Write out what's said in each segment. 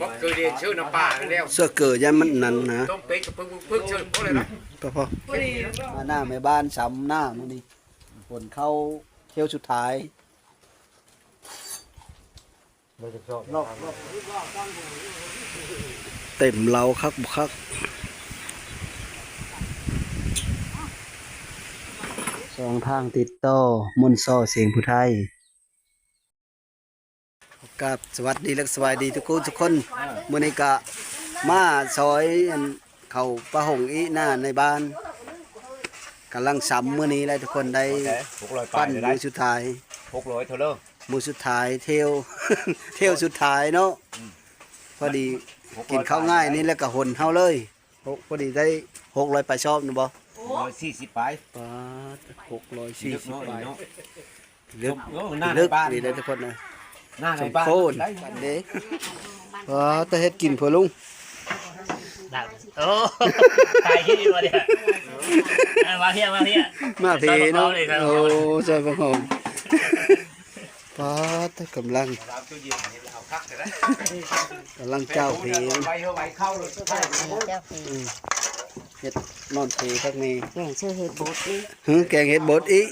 ก็คือเรียนชื่อน้ำป่าแล้วเสื้อเกิดยันมันนั่นนะต้องเป็กกับพึ่งพึ่งชื่อเพราะอะไรนะพอพอมาหน้าแม่บ้านช้ำหน้ามื้อนี้ฝนเข้าเที่ยวสุดท้ายรอบเต็มเราคักบุคักสองทางติดต่อมนต์ซอเสียงผู้ไทย กับสวัสดีและสวัสดีทุกคนทุกคนมื้อนี้ก็มาซอยอันเขาประหงอีหน้าในบ้านกำลังซ้ำมื้อนี้แล้วทุกคนได้หกร้อยไปปั้นได้มือสุดท้ายหกร้อยเท่าเริ่มมือสุดท้ายเที่ยวเที่ยวสุดท้ายเนาะพอดีกินข้าวง่ายนี่แล้วก็หนเฮาเลยโอ้พอดีได้หกร้อยไปชอบนะบ่ร้อยสี่สิบไปปาหกร้อยสี่สิบไปเนาะลึกหน้าในลึกบ้านดีเลยทุกคนนะ หน้าในสมบ้านโคนปันเด้ว้าแต่เฮ็ดกินเพื่อลุงดังโอ้ตายที่มาเนี่ยอะมาเพียมาเพียมาเพเนาะใส่บักหอมเลยครับโอ้ใส่บักหอมปาแต่กำลังเราตู้เย็นนี่เอาคักเลยนะกำลังเจ้าเพไปเข้าไปเข้าเลยใช่เจ้าคือเฮ็ดนอนเพทักนี้แม่งชื่อเฮ็ดบูดนี่หึแกงเฮ็ดบดอีก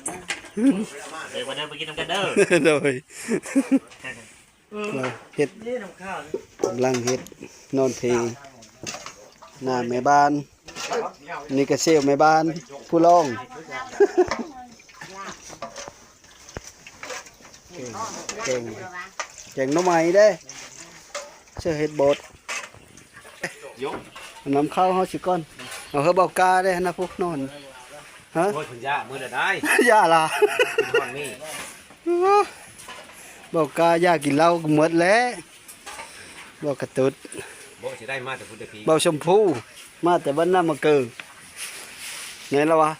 เดี๋ยววันนี้ไปกินน้ำกันเด้อโดยเฮ็ดกำลังเฮ็ดนอนเพลงหน้าแม่บ้าน นี่ก็เซลแม่บ้าน ผู้ร้องเก่งเก่งหน้องใหม่เด้เชื่อเฮ็ดบดยกน้ำข้าวเฮาสิก่อนเอาเฮาบอกกาได้นะพวกนอน ฮะ โอ้ยคุณย่ามือเดียวได้ย่าล่ะคุณห้องนี่บอกกาอยากกินเหล้าก็หมดแล้วบอกกระตุดบอกจะได้มาแต่คุณตะกี้เบาชมพูมาแต่บ้านน้ามาเกิดไงแล้ววะ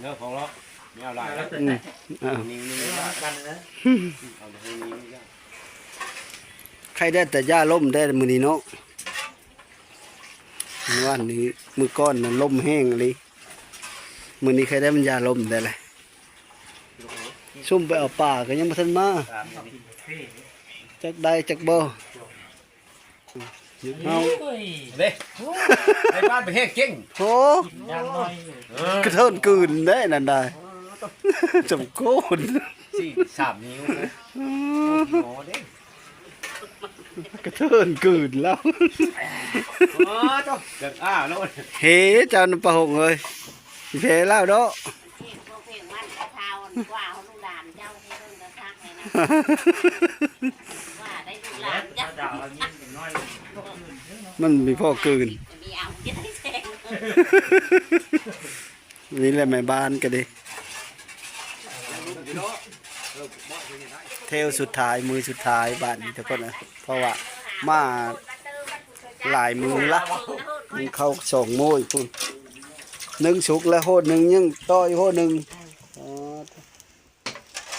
เนื้อของเราไม่เอาลายแล้วอืมอ้าวนิ่งๆไม่ได้กันนะเอาให้นิ่งๆได้ใครได้แต่ย่าล่มได้มือนี้เนาะมื้อวันนี้มือก้อนมันล่มแห้งเลย มือนี้ใครได้มันยาล่มได้เลยซุ่มไปเอาป่าก็ยังมาทันมาจักได้จักบ่เอาเด้ในบ้านไปเฮ็ดเก่งโหยังน้อยกระเทินกืนได้นั่นได้จำโกนสี่สามนิ้วนะหมอเด้กระเทินกืนแล้วอ๋อเจ้าเด็กอ้าโน่นเฮ้เจ้าน้ำปลาหงเลย เพแล้วเนาะพวกเพลงมันกระเทาว่าเขาลูกหลานเจ้าให้เพิ่นกระทักให้นะว่าได้ลูกหลานเจ้าดาวอันนี้น้อยมันมีพ่อกืนมีเอาจะได้แซงนี่แหละแม่บ้านก็ดีเทวสุดท้ายมือสุดท้ายบ้านนี้ทุกคนนะเพราะว่ามาหลายมือละมันเข้าสองโมยพุ่น หนึ่งสุกแล้วโหดหนึ่งยังต่อยโหดหนึ่งอ๋อ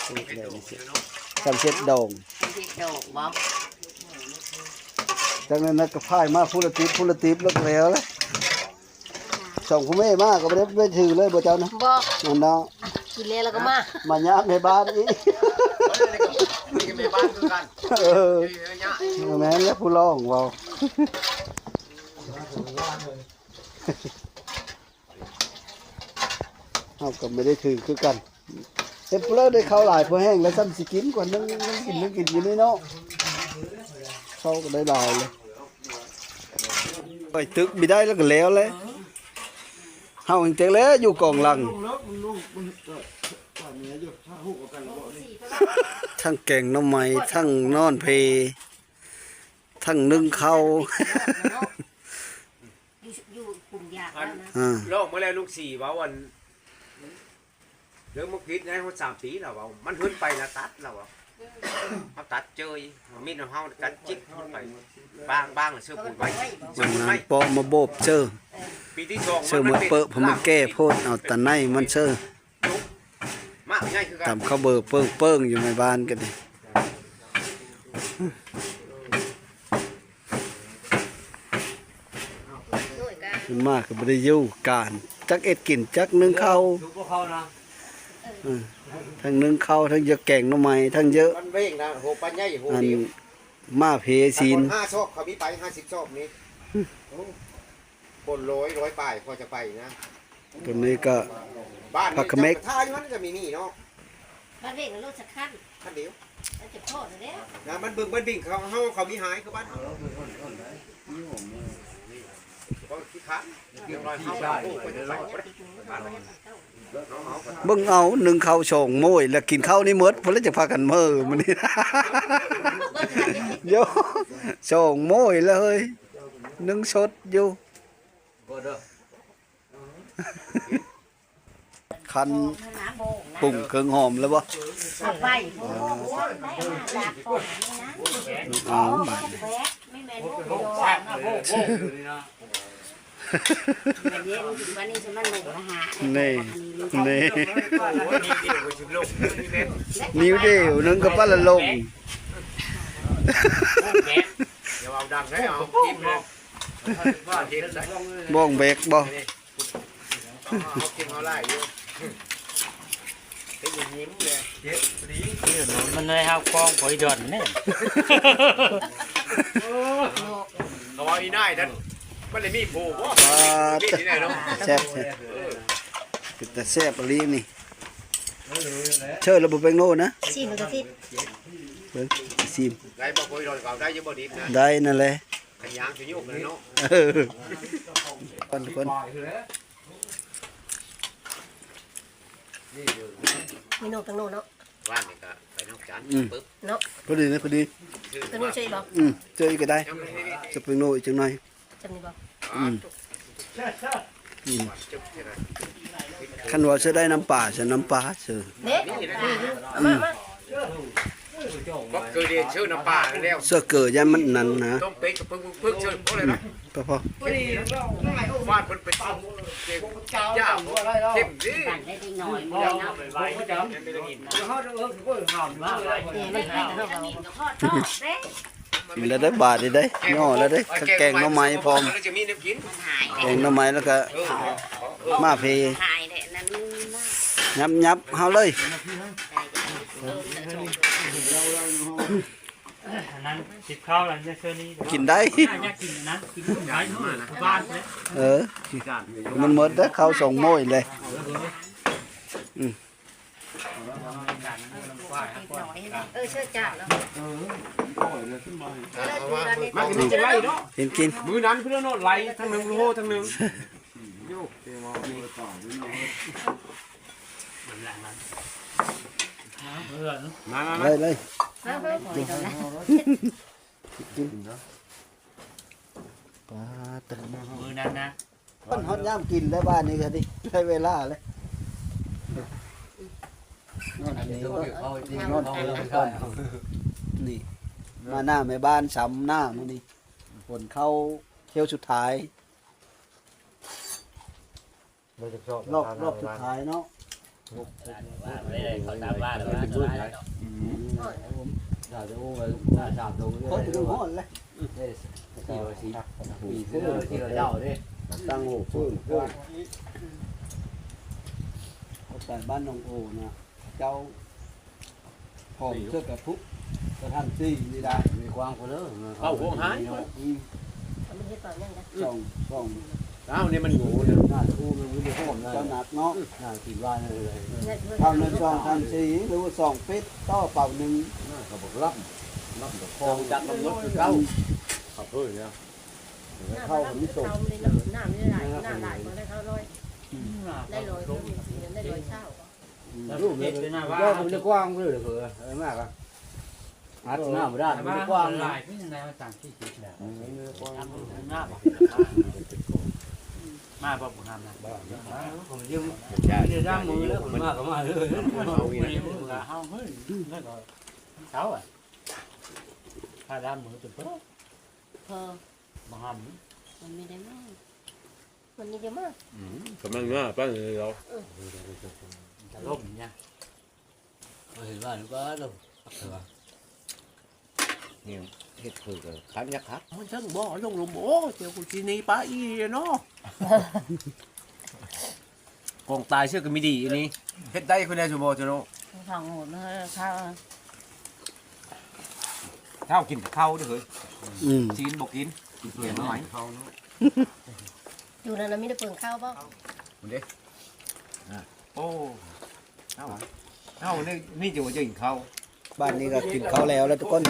สุกเลยนี่สิจำเช็ดดองเฮ็ดดอกบ่จากนั้นนักก็พายมาพูละติบพูละติบแล้วก็แล้วเลยสองพ่อแม่มาก็ไม่ได้ไม่ถือเลยบ่เจ้านะบ่นั่นเนาะกินแล้วแล้วก็มา มาญาติในบ้านอีกนี่ก็มีบ้านคือกันเออแม่นแล้วผู้ร้องเว้า เฮาก็ไม่ได้ถือคือกันเฮ็ดผู้เลิศได้เข้าหลายผู้แห้งแล้วซ้ำสิกินกว่านึงนึงกินนึงกินอยู่นี่เนาะเข้าก็ได้หลายเลยไปตึกไม่ได้แล้วก็แล้วเลยเฮาจริงๆแล้วอยู่กองหลังทั้งแกงหน้ำไม้ทั้งนอนเพ ทั้งนึ่งข้าวอยู่อยู่กลุ่มยากแล้วนะอ่าโลกเมื่อไรลูกสี่ว่าวัน เรื่องมุกพิษนะเขาสามปีแล้วว่ามันขึ้นไปนะตัดแล้วว่าเขาตัดเจยมีดของเขากัดจิกขึ้นไปบ้างบ้างเสื้อปุ๋ยไว้เสื้อมันปุ๋ยนาไว้นปอมาโบบเชอปีที่สองเชอมือเปอะผมมาแก้โพดเอาแต่ในมันเชอมากง่ายคือกันตำข้าวเบอร์เปิ้งเปิ้งอยู่ในบ้านกันดิด้วยกันมันมากก็บ่ได้อยู่การจักเอ็ดกินจักนึ่งข้าวดูพวกเขานะ ทั้งนึ่งข้าวทั้งเยอะแกงหน้ำไม้ทั้งเยอะมันเบ่งนะโหปัญญาโหอันเดียวมาเพซีนห้าโชคเขามีไปห้าสิบโชคนี้คนร้อยร้อยป้ายพอจะไปนะตัวนี้ก็ บ้านผักเขม็ก ท่ายมันจะมีนี่เนาะบ้านเด็กรถสักคันท่านเดียวแล้วจะโทษเลยนะมันเบิ่งมันบิ่งเขาเฮาเขามีหายเขาบ้านเขาก็ขี้คันเรียบร้อยเฮาโอ้ไปจะไปบ่ได้น้อง เฮาก็เบิ่งเอาหนึ่งข้าวส่งโม้ยแล้วกินข้าวนี่หมดเพิ่นเลยจะพากันเมื้อมื้อนี้โยส่งโม้ยเลยหนึ่งสดอยู่บ่เด้อคันน้ำโบกนะปรุงเครื่องหอมแล้วบ่เอาไปโอ้โหได้มาจากก่อนนี่นะเอาบาดแบกไม่แม่ นี่นี่นิ้วเดียวหนึงก็ปะละลงโว้แม่เดี๋ยวเอาดังได้เอาทิ่มเลยว่าเห็นได้บ้องเบกบ่เอากินเอาไล่อยู่เป็นอางมันเลยครับกองหอยดอนเนี่ยเขาว่าอีน่ายนั่น มันเลยมีผูกว่าปาดมีที่ไหนเนาะแซ่บแซ่บเป็นแต่แซ่บปลีนี่เชิญระบบเป็นโน่นะสิมันก็สิเบิ่งซิมได้บ่คุยรอนเก่าได้ยังบ่ดีนะได้นั่นแหละขยางสิยุ่งเลยเนาะเออคนคนมีโนตังโนเนาะว่านนี่ก็ไปนอกจานปึ๊บพอดีนะพอดีชื่อตังโนใช่บ่อืมเจออีกก็ได้ยังไม่ได้จะเป็นโน่อีกจังหน่อย จำนี่บ่อืมอืมจุ๊บใช่ไหมคันว่าจะได้น้ำปลาจะน้ำปลาเชิญเด็กนี่นะมามาก็คือเรียนชื่อน้ำปลาแล้วเสื้อเกิดยันมันนั่นนะต้องเป็ดกับพึ่งพึ่งชื่อเพราะอะไรนะพอพอฟาดมันเป็นเก่งยากเข้มดิสั่งได้ดีหน่อยมึงเนาะไว้ก็จะไม่ได้กินนะมาอะไรเนี่ยมันให้เฮาจะเอามีกับพ่อทอดเด้ มีแล้วได้บาทได้ได้ย่อแล้วได้แกงหน่อไม้พร้อมแล้วจะมีน้ำกินมันหายแกงหน่อไม้แล้วก็เออมาเพหายเนี่ยนั่นมากยับยับเฮาเลยเออจะชมอันนั้นติดข้าวแล้วจะเชื่อนี้กินได้น่าจะกินนะกินได้บ้านเลยเออ มันหมดแล้วเขาส่งโม้ยเลย เออเชื่อจ้าแล้วมากินจะไล่เนาะกินกินมือนั้นเพื่อนโนดไล่ทั้งหนึ่งโลทั้งหนึ่งเพื่อนมามาเลยเลยเฮ้ยเฮ้ยเดี๋ยวนปลาตะมือนั้นนะมันฮอดย่ามกินแล้บ้านนี้ก็ดิใช้เวลาเลย นี่ มาหน้าแม่บ้านซ้ำหน้ามื้อนี้ฝนเข้าเที่ยวสุดท้ายรอบรอบสุดท้ายเนาะว่าไม่ได้เขาตามว่าแล้วว่าเขาถึงห้อนเลยตั้งโหฟื้นฟื้นเขาใส่บ้านน้องโอนะ เจ้าหอมเสื้อกระทุกกระทันซี่นี่ได้เข้าห่วงหายอืมมันเฮ็ดตอนยังนะสองสองอ้าวนี่มันอยู่นะเจ้าหนักเนาะเนี่ยเท่านั้นสองทันสี่หรือว่าสองปิดต่อเป่าหนึ่งคงจัดลำรถคือเก้าเข้าผมส่งเข้าไม่ได้น้ำไม่ได้ไหลน้ำไหลมาได้เข้าร้อยได้ร้อยได้ร้อยเช้า ลูกเด็กเป็นหน้าบ้านก็มันจะกว้างเลยเหรอเผื่ออะไรมากอะอัดหน้าไม่ได้มันจะกว้างหนะลายพี่ยังไงมาต่างที่คิดแล้วหน้าบอกมาบอกผมทำนะผมยืมเดี๋ยวด้ามมือแล้วผมมากก็มาเลยเอาเงินมือละห้าเฮ้ยแล้วก็เช้าอะถ้าด้านมือจุดเพิ่มเพอมาห้ามมันไม่ได้มากมันนี่เยอะมากกำลังง่าป้าเลยเรา จะล่มเนี่ยเห็นว่าหรือเปล่าลูกเนี่ยเฮ็ดคือกับขันยักษ์ครับมันช่างบ่ลงลมโอ้เจ้ากูทีนี้ป้าอีเนาะกองตายเชื่อกันไม่ดีอันนี้เฮ็ดได้คนใดสมบูรณ์จ้ะเนาะของหมดเลยข้าวเช้ากินแต่ข้าวเด้อเฮ้ยอืมจีนบ่กินกินเปลี่ยนมาใหม่อยู่นั่นน่ะมีแต่เปลืองข้าวบ่ โอ้เอ้าเอ้านี่นี่อยู่จะกินข้าวบ้านนี้ก็กินข้าวแล้วแล้วทุกคน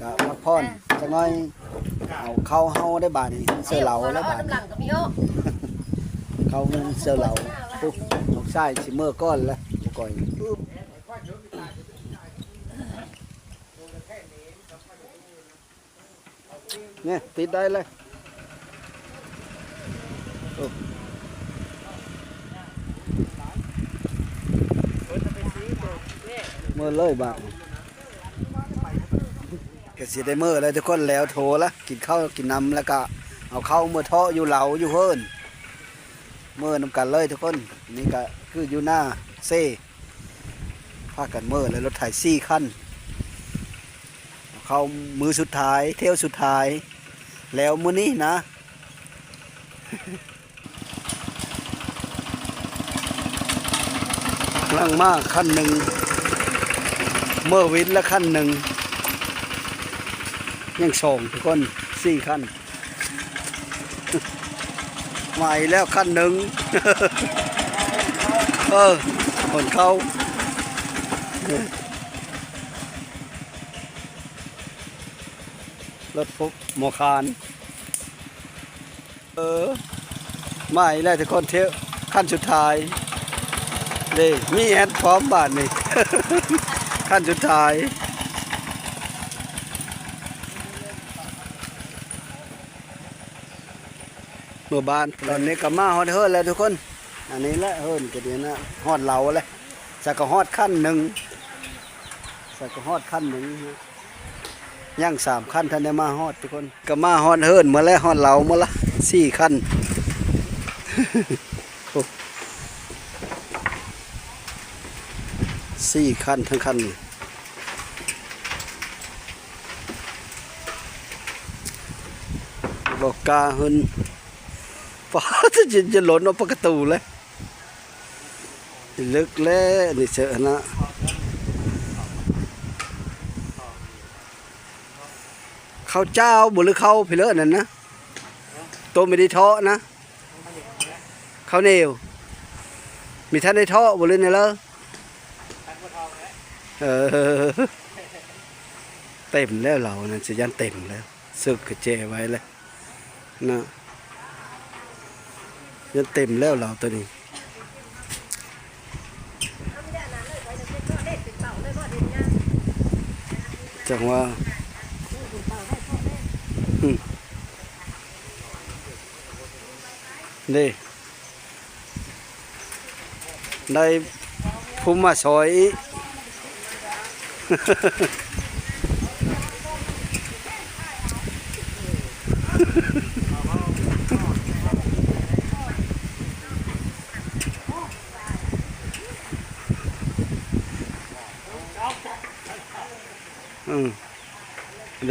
ก็พักผ่อนจังน้อยเอาข้าวเฮาได้บ้านนี้เสื้อเหลาแล้วบ้านน้ำหลังก็มีโอ้ข้าวมันเสื้อเหลาปุ๊บนกชายสิเมื่อก้อนแล้วบ่ก่อยเนี่ยติดได้เลยโอ้เมื่อเลยบ้านก็สิได้เมื่อแล้วทุกคนแล้วโทรละกินข้าวกินน้ำแล้วก็เอาข้าวเมื่อเทาะอยู่เหลาอยู่เฮิรนเมื่อนำกันเลยทุกคนนี่ก็คืออยู่หน้าเซ่พากันเมื่อแล้วรถไถซี่คันเขามือสุดท้าย เที่ยวสุดท้าย แล้วมื้อนี้นะลังมากขั้นหนึ่ง เมื่อวินละขั้นหนึ่งยังสองทุกคนสี่ขั้นใหม่แล้วขั้นหนึ่งเออคนเขารถปุ๊บหมอคาน เออใหม่แล้วทุกคนเที่ยวขั้นสุดท้ายนี่มีแอดพร้อมบาทนี่ ขั้นสุดท้ายเมื่อบ้านตอนนี้ก็มาฮอดเฮิร์นแล้วทุกคน อันนี้แหละเฮิร์นก็เดี๋ยวนะฮอดเหลาเลยสักก็ฮอดขั้นหนึ่งสักก็ฮอดขั้นหนึ่งย่างสามขั้นท่านได้มาฮอดทุกคน ก็มาฮอดเฮิร์นมาแล้วฮอดเหลามาละสี่ขั้น โอ้ สี่ขั้นทั้งขั้นนี่บอกกาเฮินฟ้าจะจะหล่นออกประตูเลยลึกแล้วนี่เสอนะข้าวเจ้าบุหรือข้าวเพลอนั่นนะตัวไม่ได้ทาะนะข้าวเหนียวมีท่านได้ทาะบุหรือเนี่ยเลย เออ เต็มแล้วเรานั่นจะยันเต็มแล้วสึกกระเจไว้เลยนะยันเต็มแล้วเราตัวนี้จังว่าอืมนี่ได้ภูมิมาซอย เ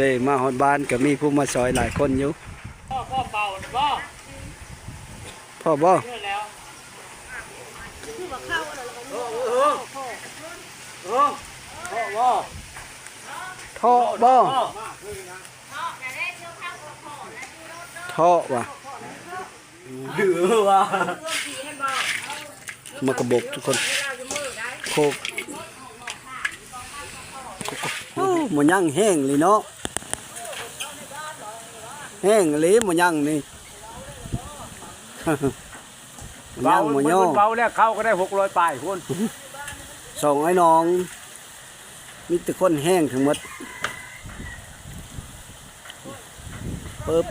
ลยมาฮอดบ้านก็มีผู้มาซอยหลายคนอยู่พ่อพ่อเป่าพ่อพ่อบ่ เชื่อแล้วท่อบ่ท่อว่ะดื้อว่ะมากระบอกทุกคนโคกโอ้หมันยังแห้งเลยเนาะแห้งเลยหมันยังนี่หมันยังหมันย่อเบาแล้วเข้าก็ได้หกร้อยปลายคนสองไอ้น้องมีแต่คนแห้งทั้งหมด ปึ๊บ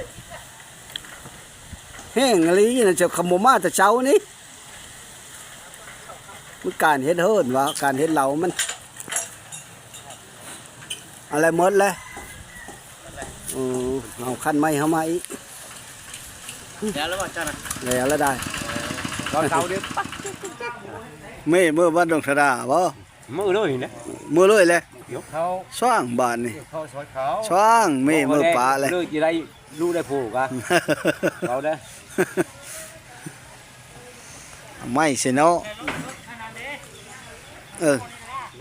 แห้งอะไรนี่นะเจ้าขโมมาแต่เช้านี่มันการเฮ็ดเฮิรนวะการเฮ็ดเหล่ามัน อะไรหมดเลยเออเอาขั้นไม้เข้ามาอีกเดี๋ยวแล้วว่าจ้านะแล้วแล้วได้ตอนเช้าเดี๋ยวปั๊บเมื่อเมื่อวันดงสดาบ่มือเลยนะเมื่อเลยเลยเขาสว่างบานนี่เขาซอยเขาสว่างเมื่อเมื่อปลาเลยเลิกจะได้ รู้ได้ผูกอะเขาได้ไม่เสียเนาะเออ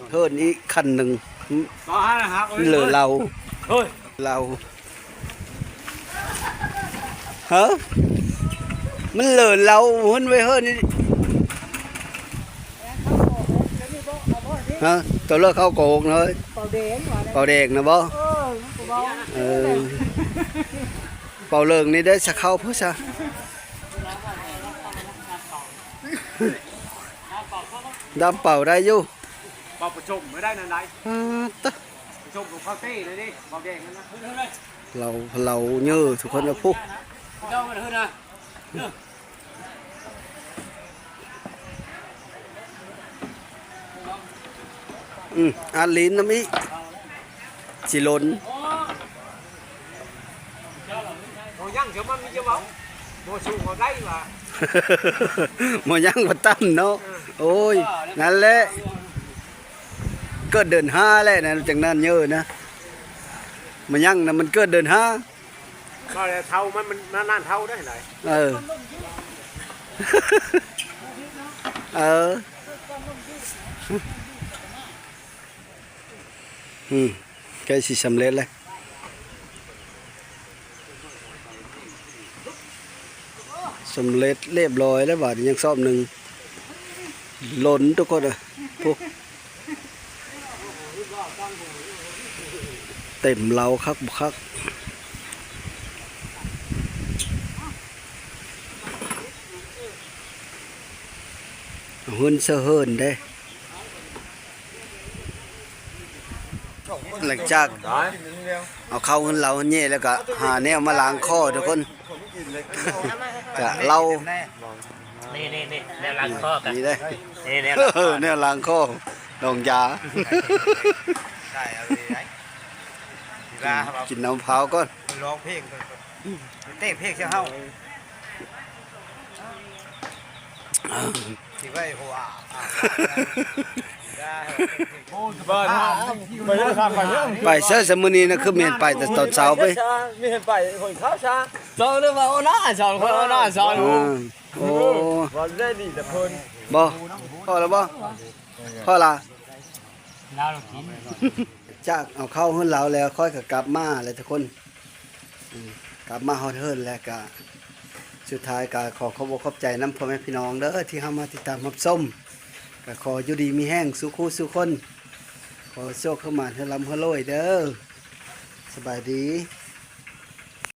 เพิ่นอีกคันหนึ่งก็ห้านะครับเหลือเราเฮ้ยเราเฮ้มันเหลินเราหุ่นไว้เฮ้อนี่ฮะตัวเลือกเข้าโกงเลยเป่าเด่นว่าได้เป่าแดงนะบ่เออกูบอก เออเป่าเลิงนี่ได้สักเข้าเพื่อซะดำเป่าได้อยู่เป่าประชุมไม่ได้นั่นไรอ่าตะประชุมของข้าวเต้เลยดิเป่าแดงนั่นนะเราเราเยอะทุกคนนะพวกเจ้ามันขึ้นนะอืมอาลินน้ำอีสิหลน โอ้ยังเดี๋ยวมันมีจะเมา โมชูเขาได้ว่ะหมอยังบ่ตั้มเนาะโอ้ยนั่นแหละก็เดินห้าแหละนะจังนั้นเยอะนะมันยังนะมันเกิดเดินห้าก็เลยเท่ามันมันนานๆเท่าได้ไหนเออเอออืมใกล้สิสำเร็จเลย สำเร็จเรียบร้อยแล้วบาดยังซ่อมหนึ่งหล่นทุกคนอะพวกเต็มเราคักบุคักหุ่นเสะเฮินได้หลังจากเอาเข้าหุ่นเราหุ่นเย่แล้วก็หาแนวมาล้างคอทุกคน ก็เรานี่นี่นี่แนวหลังข้อกันนี่ได้นี่แนวเออแนวล้างคอดองยาได้เอาเลยไอ้ทีละครับกินน้ำมะพร้าวก่อนร้องเพลงก่อนเต้เพลงเชียวเฮาที่ไว้หัวอะ ไปเสื้อสมุนีนะคือเมียนไปแต่ตอนเช้าไปไม่เห็นไปคนข้าวช้าสอนเรื่องว่าโอ้น่าสอนคนโอ้น่าสอนอ่าโอ้วันได้ดีแต่เพิ่นบ่พอแล้วบ่พอละจากเอาเข้าหุ่นเราแล้วค่อยก็กลับมาเลยทุกคนกลับมาฮอดเฮิร์นแล้วก็สุดท้ายก็ขอขอบขอบใจน้ำพ่อแม่พี่น้องเด้อที่เข้ามาติดตามรับชม ขออยู่ดีมีแห้งสุขูสุคน ขอโชคเข้ามาให้ลำเธอลอยเด้อสบายดี